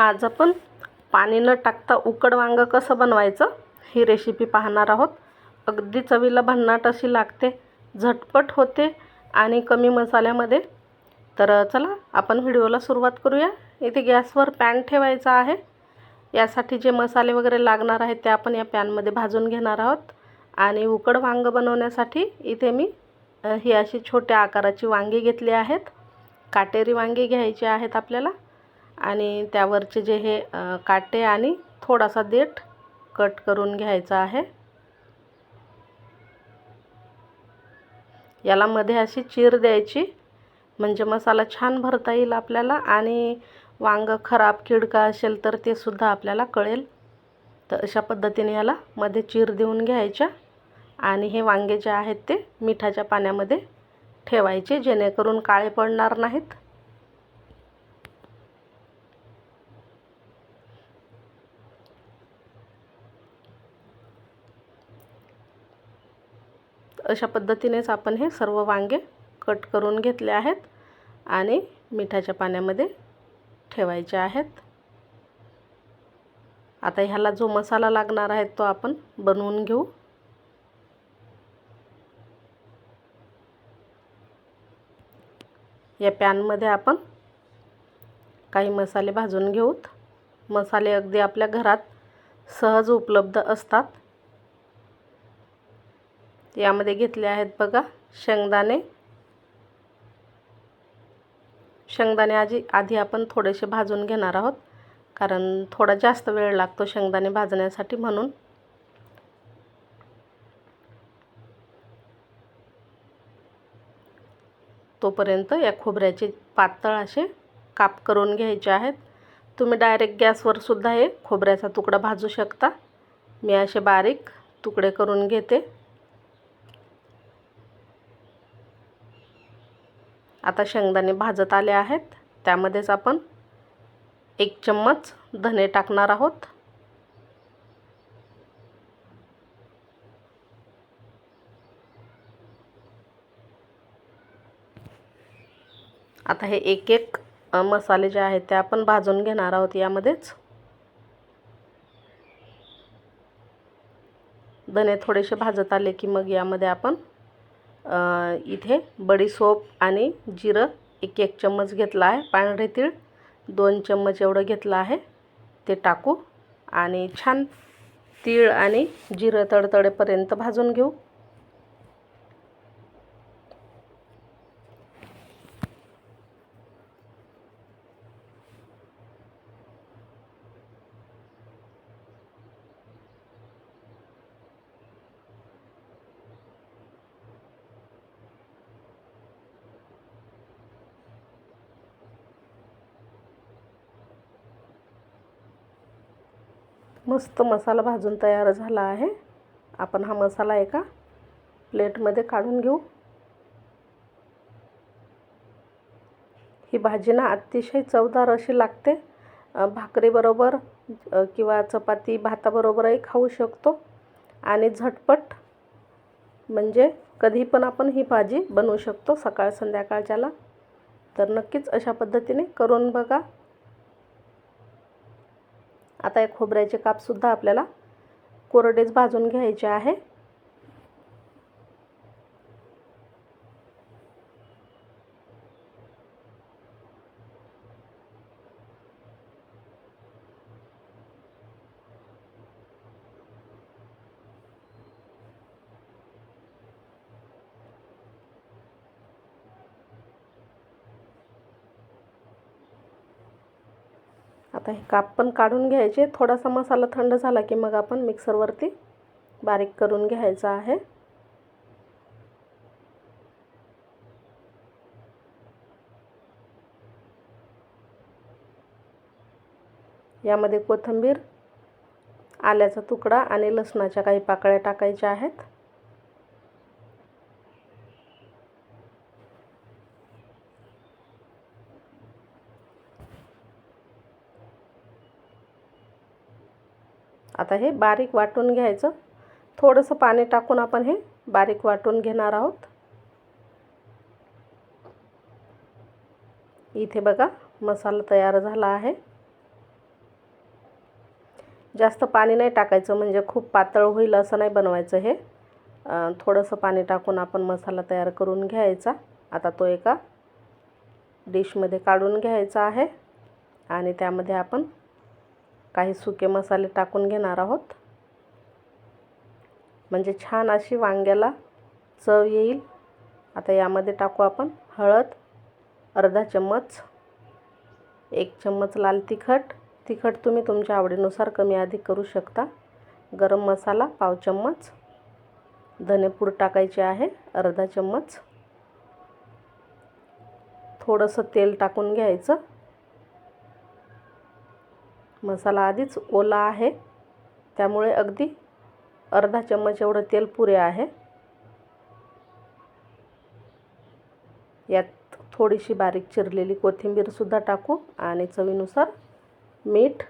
आज आपण पाणी न टाकता उकड वांगं कसं बनवायचं ही रेसिपी पाहणार आहोत. अगदी चवीला भन्नाट अशी लागते झटपट होते आणि कमी मसाल्यामध्ये. तर चला आपण व्हिडिओला सुरुवात करूया. इथे गॅसवर पॅन ठेवायचा आहे. यासाठी जे मसाले वगैरे लागणार आहेत ते आपण या पॅनमध्ये भाजून घेणार आहोत. आणि उकड वांगं बनवण्यासाठी इथे मी ही अशी छोट्या आकाराची वांगी घेतली आहेत. काटेरी वांगी घ्यायची आहेत आपल्याला. आणि त्यावरचे जे हे काटे आणि थोडासा देठ कट करून घ्यायचा आहे. याला मध्ये अशी चीर द्यायची म्हणजे मसाला छान भरता येईल आपल्याला आणि वांगं खराब किडका असेल तर ते सुद्धा आपल्याला कळेल. तर अशा पद्धतीने याला मध्ये चीर देऊन घ्यायच्या आणि हे वांगे जे आहेत ते मिठाच्या पाण्यामध्ये ठेवायचे जेणेकरून काळे पडणार नाहीत. अशा पद्धतीनेच आपण हे सर्व वांगे कट करून घेतले आहेत आणि मिठाच्या पाण्यामध्ये ठेवायचे आहेत. आता ह्याला जो मसाला लागणार आहे तो आपण बनवून घेऊ. या पॅनमध्ये आपण काही मसाले भाजून घेऊत. मसाले अगदी आपल्या घरात सहज उपलब्ध असतात. यामध्ये घेतले आहेत बघा शेंगदाणे. शेंगदाणे आधी आधी आपण थोडेसे भाजून घेणार आहोत कारण थोडा जास्त वेळ लागतो शेंगदाणे भाजण्यासाठी म्हणून. तोपर्यंत या खोबऱ्याचे पातळ असे काप करून घ्यायचे आहेत. तुम्ही डायरेक्ट गॅसवर सुद्धा हे खोबऱ्याचा तुकडा भाजू शकता. मी असे बारीक तुकडे करून घेते. आता शेंगदाणे भाजत आले आहेत. त्यामध्येच आपण एक चम्मच धने टाकणार आहोत. आता हे एक एक मसाले जे आहेत ते आपण भाजून घेणार आहोत यामध्येच. धने थोडेसे भाजत आले की मग यामध्ये आपण इथे बडीसोप आणि जिरं एक एक चम्मच घेतला आहे. पांढरे तीळ दोन चम्मच एवढं घेतलं आहे. ते टाकू आणि छान तीळ आणि जिरं तडतडेपर्यंत भाजून घेऊ. मस्त मसाला भाजून तयार झाला आहे. आपण हा मसाला एका प्लेटमध्ये काढून घेऊ. ही भाजी ना अतिशय चवदार अशी लागते. भाकरीबरोबर किंवा चपाती भाताबरोबरही खाऊ शकतो. आणि झटपट म्हणजे कधी पण आपण ही भाजी बनवू शकतो सकाळ संध्याकाळच्याला. तर नक्कीच अशा पद्धतीने करून बघा. आता या खोबऱ्याचे कापसुद्धा आपल्याला कोरडेच भाजून घ्यायचे आहे. आता हे काप पण काढून घ्यायचे. थोडासा मसाला थंड झाला की मग आपण मिक्सरवरती बारीक करून घ्यायचा आहे. यामध्ये कोथिंबीर आल्याचा तुकडा आणि लसणाच्या काही पाकळ्या टाकायच्या आहेत. आता हे बारीक वाटून घ्यायचं. थोडंसं पाणी टाकून आपण हे बारीक वाटून घेणार आहोत. इथे बघा मसाला तयार झाला आहे. जास्त पाणी नाही टाकायचं म्हणजे खूप पातळ होईल असं नाही बनवायचं हे. थोडंसं पाणी टाकून आपण मसाला तयार करून घ्यायचा. आता तो एका डिशमध्ये काढून घ्यायचा आहे. आणि त्यामध्ये आपण काही सुके मसाले टाकून घेणार आहोत. म्हणजे छान अशी वांग्याला चव येईल. आता यामध्ये टाकू आपण हळद अर्धा चम्मच एक चम्मच लाल तिखट. तिखट तुम्ही तुमच्या आवडीनुसार कमी अधिक करू शकता. गरम मसाला पाव चम्मच. धनेपूड टाकायचे आहे अर्धा चम्मच. थोडंसं तेल टाकून घ्यायचं. मसाला आधीच ओला आहे. त्यामुळे अगदी अर्धा चम्मच एवढं तेल पुरे आहे. यात थोडीशी बारीक चिरलेली कोथिंबीरसुद्धा टाकू आणि चवीनुसार मीठ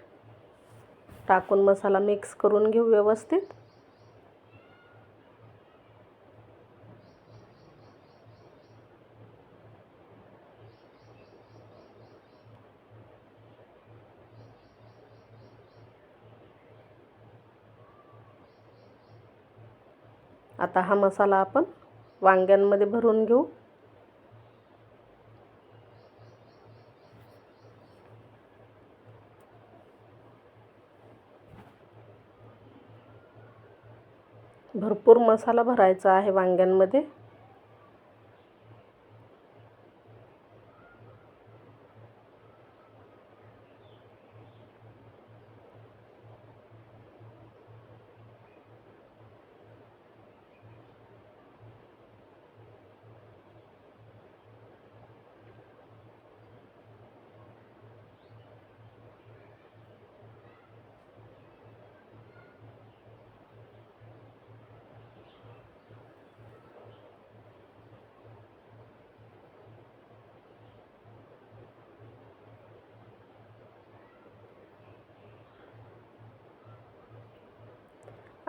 टाकून मसाला मिक्स करून घेऊ व्यवस्थित. आता हा मसाला आपण वांग्यांमध्ये भरून घेऊ. भरपूर मसाला भरायचा आहे वांग्यांमध्ये.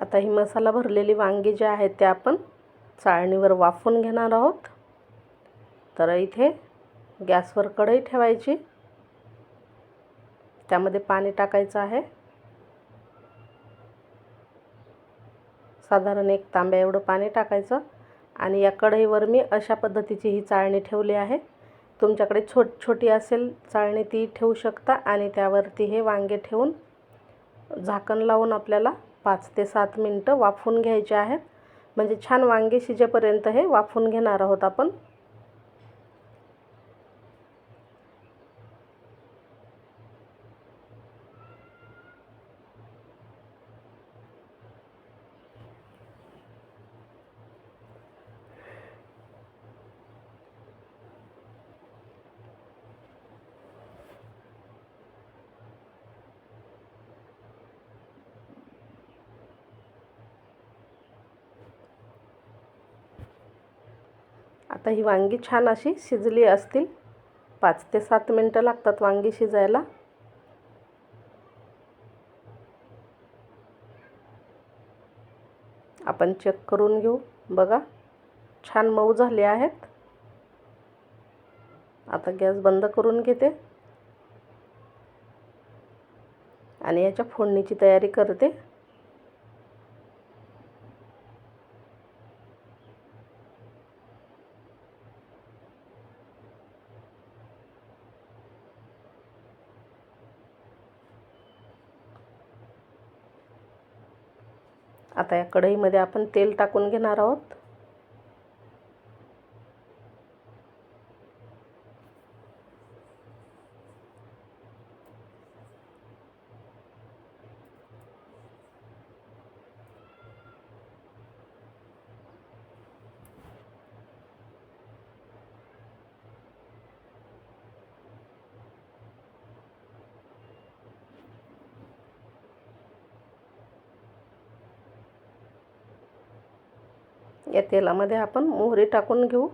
आता ही मसाला भरलेली वांगी जी आहेत ते आपण चाळणीवर वाफून घेणार आहोत. तर इथे गॅसवर कढई ठेवायची. त्यामध्ये पाणी टाकायचं आहे. साधारण एक तांब्या एवढं पाणी टाकायचं. आणि या कढईवर मी अशा पद्धतीची ही चाळणी ठेवली आहे. तुमच्याकडे छोट छोटी असेल चाळणी ती ठेवू शकता आणि त्यावरती हे वांगे ठेवून झाकण लावून आपल्याला पाच ते सात मिनटं वाफवून घ्यायचे आहेत. म्हणजे छान वांगे शिजेपर्यंत हे वाफवून घेणार आहोत आपण आता ही वांगी छान अशी शिजली असतील. पाच ते सात मिनटं लागतात वांगी शिजायला. आपण चेक करून घेऊ. बघा छान मऊ झाले आहेत. आता गॅस बंद करून घेते. आणि याच्या फोडणीची तयारी करते. आता या कढईमध्ये आपण तेल टाकून घेणार आहोत. या तेलामध्ये आपण मोहरी टाकून घेऊ.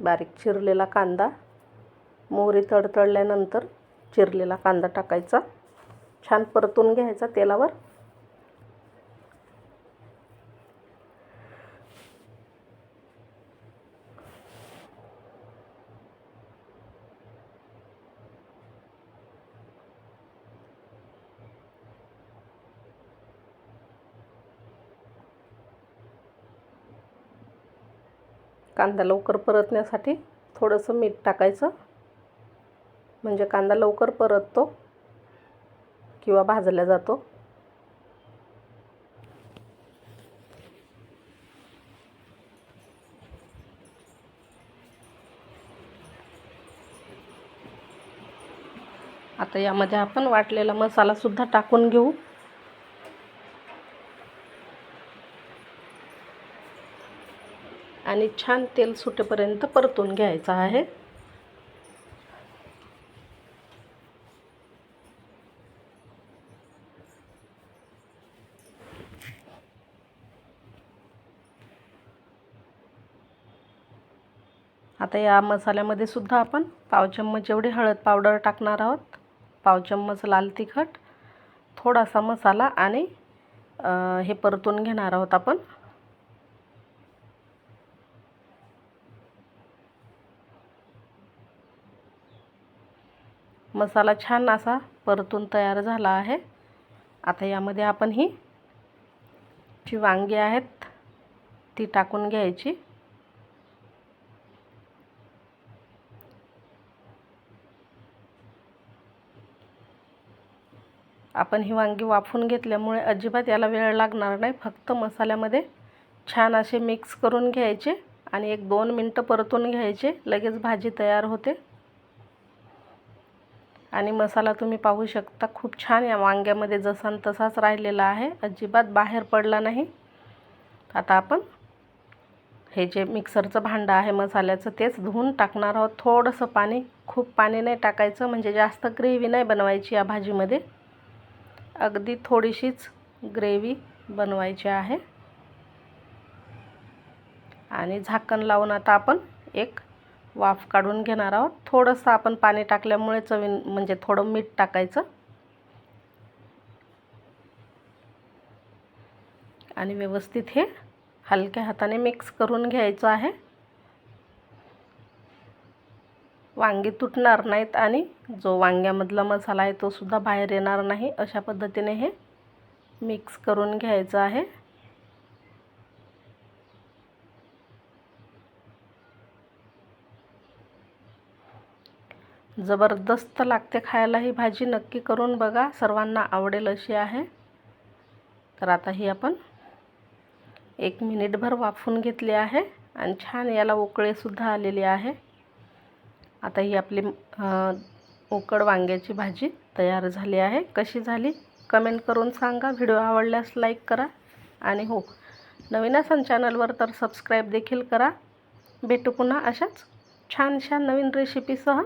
बारीक चिरलेला कांदा. मोहरी तडतडल्यानंतर चिरलेला कांदा टाकायचा. छान परतून घ्यायचा तेलावर. कांदा लवकर परतण्यासाठी थोडंसं मीठ टाकायचं. म्हणजे कांदा लवकर परततो किंवा भाजला जातो. आता यामध्ये आपण वाटलेला मसालासुद्धा टाकून घेऊ. आणि छान तेल सुटेपर्यंत परतून घ्यायचं आहे. आता या मसाल्यामध्ये सुद्धा आपण पाव चम्मच एवढी हळद पावडर टाकणार आहोत. पाव चम्मच लाल तिखट थोडासा मसाला आणि हे परतून घेणार आहोत आपण. मसाला छान असा परतून तयार झाला आहे. आता यामध्ये आपण ही जी वांगी आहेत ती टाकून घ्यायची. आपण ही वांगी वाफून घेतल्यामुळे अजिबात याला वेळ लागणार नाही. फक्त मसाल्यामध्ये छान असे मिक्स करून घ्यायचे आणि एक दोन मिनटं परतून घ्यायचे. लगेच भाजी तयार होते. आणि मसाला तुम्ही पाहू शकता खूप छान या वांग्यामध्ये जसा तसाच राहिलेला आहे. अजिबात बाहेर पडला नाही. आता आपण हे जे मिक्सरचं भांडं आहे मसाल्याचं तेच धुवून टाकणार आहोत. थोडंसं पाणी खूप पाणी नाही टाकायचं म्हणजे जास्त ग्रेव्ही नाही बनवायची या भाजीमध्ये. अगदी थोडीशीच ग्रेव्ही बनवायची आहे. आणि झाकण लावून आता आपण एक वाफ काढून घेणार आहोत. थोडंसं आपण पाणी टाकल्यामुळे चवीन म्हणजे थोडं मीठ टाकायचं. आणि व्यवस्थित हे हलक्या हाताने मिक्स करून घ्यायचं आहे. वांगी तुटणार नाहीत आणि जो वांग्यामधला मसाला आहे तो सुद्धा बाहेर येणार नाही. अशा पद्धतीने हे मिक्स करून घ्यायचं आहे. जबरदस्त लागते खायला ही भाजी. नक्की करून बघा. सर्वांना आवडेल अशी आहे. तर आता ही आपण एक मिनिटभर वाफून घेतली आहे आणि छान याला उकळेसुद्धा आलेली आहे. आता ही आपली उकड वांग्याची भाजी तयार झाली आहे. कशी झाली? कमेंट करून सांगा. व्हिडिओ आवडल्यास लाईक करा आणि हो नवीन असाल चॅनलवर तर सबस्क्राईब देखील करा. भेटू पुन्हा अशाच छान छान नवीन रेसिपीसह